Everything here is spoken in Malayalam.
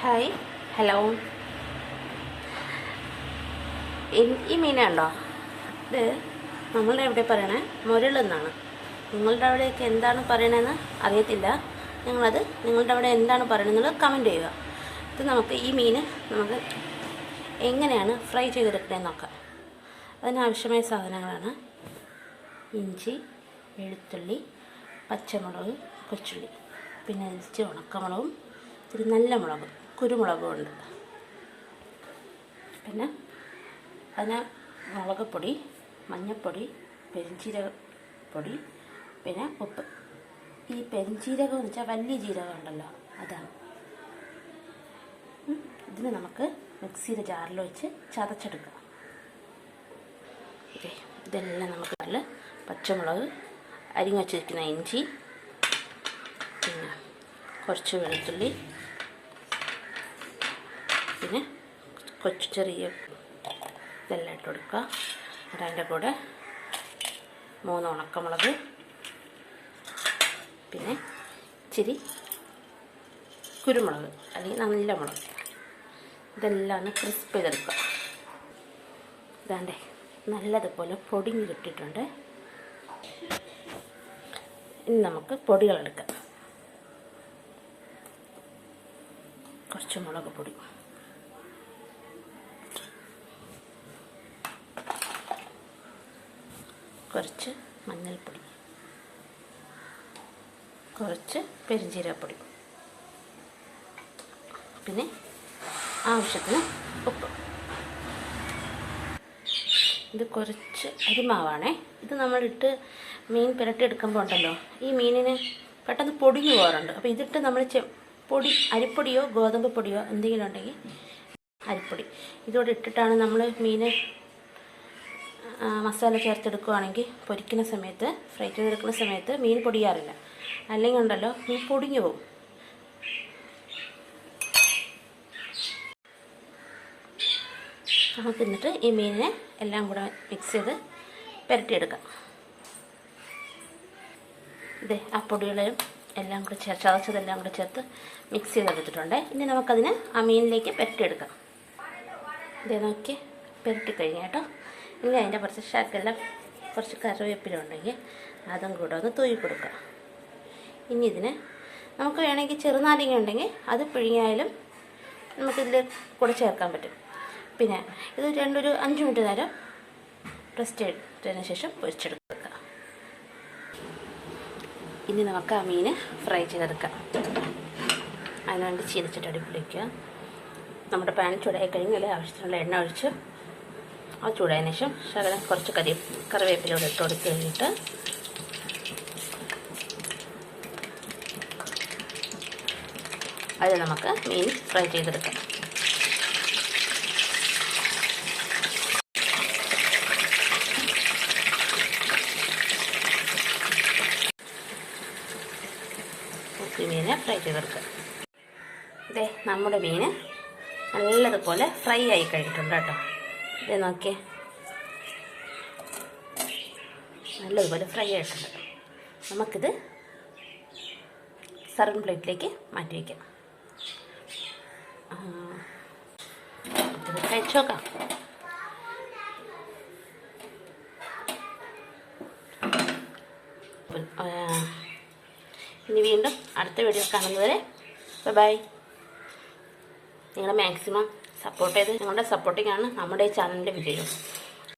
ഹായ് ഹലോ ഈ- മീനുണ്ടോ ഇത് നമ്മളുടെ എവിടെ പറയണേ? മുരളെന്നാണ് നിങ്ങളുടെ അവിടെയൊക്കെ എന്താണ് പറയണതെന്ന് അറിയത്തില്ല. നിങ്ങളത് നിങ്ങളുടെ അവിടെ എന്താണ് പറയണമെന്നുള്ളത് കമന്റ് ചെയ്യുക. ഇത് നമുക്ക് ഈ മീൻ നമുക്ക് എങ്ങനെയാണ് ഫ്രൈ ചെയ്തെടുക്കണേന്ന് നോക്കാം. അതിനാവശ്യമായ സാധനങ്ങളാണ്. ഇഞ്ചി വെളുത്തുള്ളി പച്ചമുളക് കൊച്ചുള്ളി. പിന്നെ ഇച്ചിരി ഉണക്കമുളകും ഇത്തിരി നല്ല മുളകും. കുരുമുളകും ഉണ്ട് പിന്നെ അതിന് മുളകുപൊടി മഞ്ഞൾപ്പൊടി പെരിഞ്ചീരക പൊടി പിന്നെ ഉപ്പ്. ഈ പെരിഞ്ചീരകം എന്ന് വെച്ചാൽ വലിയ ജീരകം ഉണ്ടല്ലോ അതാണ്. ഇതിന് നമുക്ക് മിക്സിയുടെ ജാറിൽ വെച്ച് ചതച്ചെടുക്കാം. ഇതേ ഇതെല്ലാം നമുക്ക് നല്ല പച്ചമുളക് അരിഞ്ഞ് വച്ചിരിക്കുന്ന ഇഞ്ചി പിന്നെ കുറച്ച് വെളുത്തുള്ളി പിന്നെ കൊച്ചു ചെറിയ ഇതെല്ലാം ഇട്ട് കൊടുക്കുക. അതിന്റെ കൂടെ മൂന്ന് ഉണക്കമുളക് പിന്നെ ഇച്ചിരി കുരുമുളക് അല്ലെങ്കിൽ നല്ല മുളക് ഇതെല്ലാം ഒന്ന് ക്രിസ്പ് ചെയ്തെടുക്കുക. ഇതാണ്ടേ നല്ലതുപോലെ പൊടിഞ്ഞ് കിട്ടിയിട്ടുണ്ട്. ഇനി നമുക്ക് പൊടികളെടുക്കാം. കുറച്ച് മുളക് പൊടി. കുറച്ച് മഞ്ഞൾപ്പൊടി. കുറച്ച് പെരിഞ്ചീരപ്പൊടി പിന്നെ ആവശ്യത്തിന് ഉപ്പ്. ഇത് കുറച്ച് അരിമാവാണേ. ഇത് നമ്മളിട്ട് മീൻ പുരട്ടിയെടുക്കുമ്പോൾ ഉണ്ടല്ലോ ഈ മീനിന് പെട്ടെന്ന് പൊടിഞ്ഞു പോകാറുണ്ട്. അപ്പോൾ ഇതിട്ട് നമ്മൾ ചെ പൊടി അരിപ്പൊടിയോ ഗോതമ്പ് പൊടിയോ എന്തെങ്കിലും ഉണ്ടെങ്കിൽ അരിപ്പൊടി. ഇതോടെ ഇട്ടിട്ടാണ് നമ്മൾ മീൻ മസാല ചേർത്തെടുക്കുകയാണെങ്കിൽ പൊരിക്കുന്ന സമയത്ത് ഫ്രൈ ചെയ്തെടുക്കുന്ന സമയത്ത് മീൻ പൊടിയാറില്ല. അല്ലെങ്കിൽ ഉണ്ടല്ലോ മീൻ പൊടിഞ്ഞു പോകും. നമുക്ക് എന്നിട്ട് ഈ മീനിനെ എല്ലാം കൂടെ മിക്സ് ചെയ്ത് പുരട്ടിയെടുക്കാം. ഇതേ ആ പൊടികളെയും എല്ലാം കൂടെ ചേർത്ത് ചതച്ചതെല്ലാം കൂടെ ചേർത്ത് മിക്സ് ചെയ്തെടുത്തിട്ടുണ്ട്. ഇനി നമുക്കതിനെ ആ മീനിലേക്ക് പുരട്ടിയെടുക്കാം. ഇതേ നോക്കി പുരട്ടി കഴിഞ്ഞ് കേട്ടോ. ഇനി അതിന്റെ കുറച്ച് ശകലം കുറച്ച് കറിവേപ്പില ഉണ്ടെങ്കിൽ അതും കൂടെ ഒന്ന് തൂയി കൊടുക്കുക. ഇനി ഇതിന് നമുക്ക് വേണമെങ്കിൽ ചെറുനാരങ്ങ ഉണ്ടെങ്കിൽ അത് പിഴിഞ്ഞായാലും നമുക്കിതിൽ കൂടെ ചേർക്കാൻ പറ്റും. പിന്നെ ഇത് രണ്ടൊരു അഞ്ച് മിനിറ്റ് നേരം റെസ്റ്റ് എടുത്തതിന് ശേഷം പൊരിച്ചെടുക്കുക. ഇനി നമുക്ക് ആ മീൻ ഫ്രൈ ചെയ്തെടുക്കാം. അതിനുവേണ്ടി ചീനച്ചട്ടി അടിപൊളിക്കുക നമ്മുടെ പാൻ ചൂടായി കഴിഞ്ഞാൽ ആവശ്യത്തിനുള്ള എണ്ണ ഒഴിച്ച് ആ ചൂടായതിനു ശേഷം ശകലം കുറച്ച് കറി കറിവേപ്പിലൂടെ ഇട്ട് കൊടുത്ത് കഴിഞ്ഞിട്ട് അത് നമുക്ക് മീൻ ഫ്രൈ ചെയ്തെടുക്കാം. മീനെ ഫ്രൈ ചെയ്തെടുക്കാം. ഇതേ നമ്മുടെ മീന് നല്ലതുപോലെ ഫ്രൈ ആയി കഴിഞ്ഞിട്ടുണ്ട് കേട്ടോ. ഇതേ നോക്കിയേ. നല്ലതുപോലെ ഫ്രൈ ആയിട്ടുണ്ട്. നമുക്കിത് സർവിങ് പ്ലേറ്റിലേക്ക് മാറ്റി വയ്ക്കാം കഴിച്ചു ഇനി വീണ്ടും അടുത്ത വീഡിയോ കാണുന്നവരെ ബൈ നിങ്ങൾ മാക്സിമം സപ്പോർട്ട് ചെയ്ത് നിങ്ങളുടെ സപ്പോർട്ടിങ്ങാണ് നമ്മുടെ ഈ ചാനലിന്റെ വിജയം